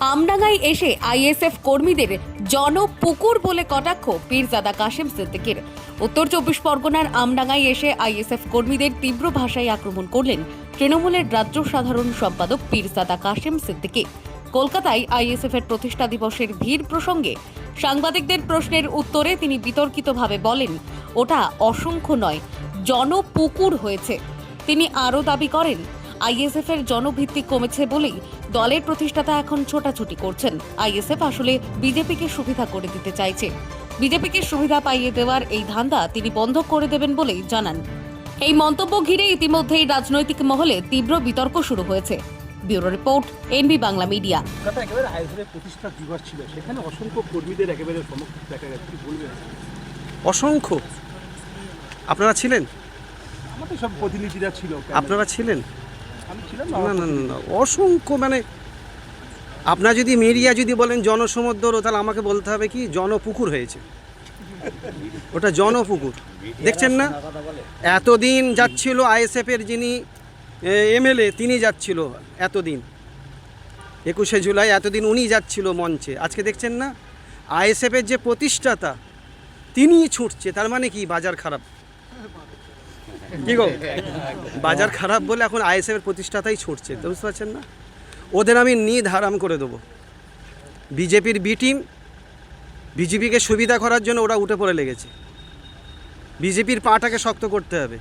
আমডাঙ্গায় এসে আইএসএফ কর্মীদের জনপুকুর বলে কটাক্ষ পীরজাদা কাশেম সিদ্দিকের। উত্তর চব্বিশ পরগনার আমডাঙ্গায় এসে আইএসএফ কর্মীদের তীব্র ভাষায় আক্রমণ করলেন তৃণমূলের রাজ্য সাধারণ সম্পাদক পীরজাদা কাশেম সিদ্দিকী। কলকাতায় আইএসএফ এর প্রতিষ্ঠা দিবসের ভিড় প্রসঙ্গে সাংবাদিকদের প্রশ্নের উত্তরে তিনি বিতর্কিতভাবে বলেন, ওটা অসংখ্য নয় জনপুকুর হয়েছে। তিনি আরও দাবি করেন আইএসএফ এর জনভিত্তি কমেছে বলেই দলের প্রতিষ্ঠাতা এখন ছোটাছুটি করছেন। আইএসএফ আসলে বিজেপিকে সুবিধা করে দিতে চাইছে। বিজেপিকে সুবিধা পাইয়ে দেওয়ার এই ধান্দা তিনি বন্ধ করে দেবেন বলেই জানান। এই মন্তব্য ঘিরে ইতিমধ্যেই রাজনৈতিক মহলে তীব্র বিতর্ক শুরু হয়েছে। Bureau report NB Bangla media. একেবারে আইএসএফের প্রতিষ্ঠা দিবস ছিল সেখানে অসংখ্য কর্মীদের একেবারে দেখা গেছে বলবেন? অসংখ্য? আপনারা ছিলেন? আমাদের সব প্রতিনিধিরা ছিল। আপনারা ছিলেন? না না না অসংখ্য মানে আপনার যদি মিডিয়া যদি বলেন জনসমুদ্র তাহলে আমাকে বলতে হবে কি জনপুকুর হয়েছে। ওটা জনপুকুর। দেখছেন না? এতদিন যাচ্ছিল আইএসএফের যিনি এমএলএ তিনি যাচ্ছিল এতদিন। একুশে জুলাই এতদিন উনি যাচ্ছিল মঞ্চে। আজকে দেখছেন না? আইএসএফের যে প্রতিষ্ঠাতা তিনিই ছুটছে তার মানে কি বাজার খারাপ? কি গো? বাজার খারাপ বলে এখন আইএসএফের প্রতিষ্ঠাতাই ছুটছে তো বুঝতে পারছেন না? ওদের আমি নিদ হারাম করে দেবো। বিজেপির বি টিম বিজেপিকে সুবিধা করার জন্য ওরা উঠে পড়ে লেগেছে। বিজেপির পাটাকে শক্ত করতে হবে।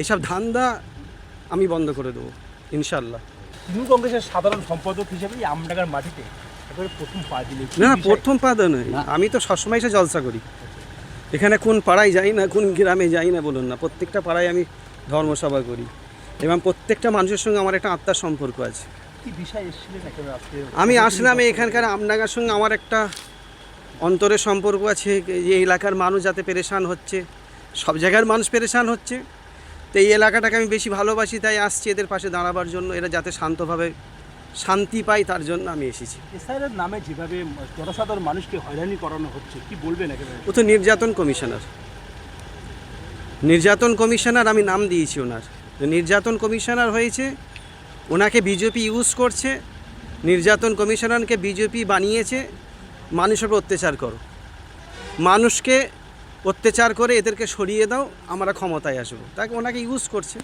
এইসব ধান্দা আমি বন্ধ করে দেবো ইনশাল্লাহ তৃণমূল কংগ্রেসের সাধারণ সম্পাদক হিসেবে আমডাঙ্গার মাটিতে প্রথম পা দিলে। না প্রথম পাদা নয়। আমি তো সবসময় এসে জলসা করি। এখানে কোন পাড়ায় যাই না কোন গ্রামে যাই না বলুন না প্রত্যেকটা পাড়ায় আমি ধর্মসভা করি এবং প্রত্যেকটা মানুষের সঙ্গে আমার একটা আত্মার সম্পর্ক আছে। আমি আসলাম এখানকার আমডাঙ্গার সঙ্গে আমার একটা অন্তরের সম্পর্ক আছে যে এলাকার মানুষ যাতে পেরেশান হচ্ছে সব জায়গার মানুষ পেরেশান হচ্ছে। তো এই এলাকাটাকে আমি বেশি ভালোবাসি তাই আসছি এদের পাশে দাঁড়াবার জন্য এরা যাতে শান্তভাবে শান্তি পাই তার জন্য আমি এসেছি। এসআইআর নামে যেভাবে জনসাধারণ মানুষকে হয়রানি করানো হচ্ছে কি বলবেন একেবারে? ও তো নির্যাতন কমিশনার। নির্যাতন কমিশনার আমি নাম দিয়েছি ওনার। নির্যাতন কমিশনার হয়েছে ওনাকে বিজেপি ইউজ করছে নির্যাতন কমিশনারকে বিজেপি বানিয়েছে মানুষের উপর অত্যাচার করো। মানুষকে অত্যাচার করে এদেরকে সরিয়ে দাও আমরা ক্ষমতায় আসব। তাকে ওনাকে ইউজ করছে।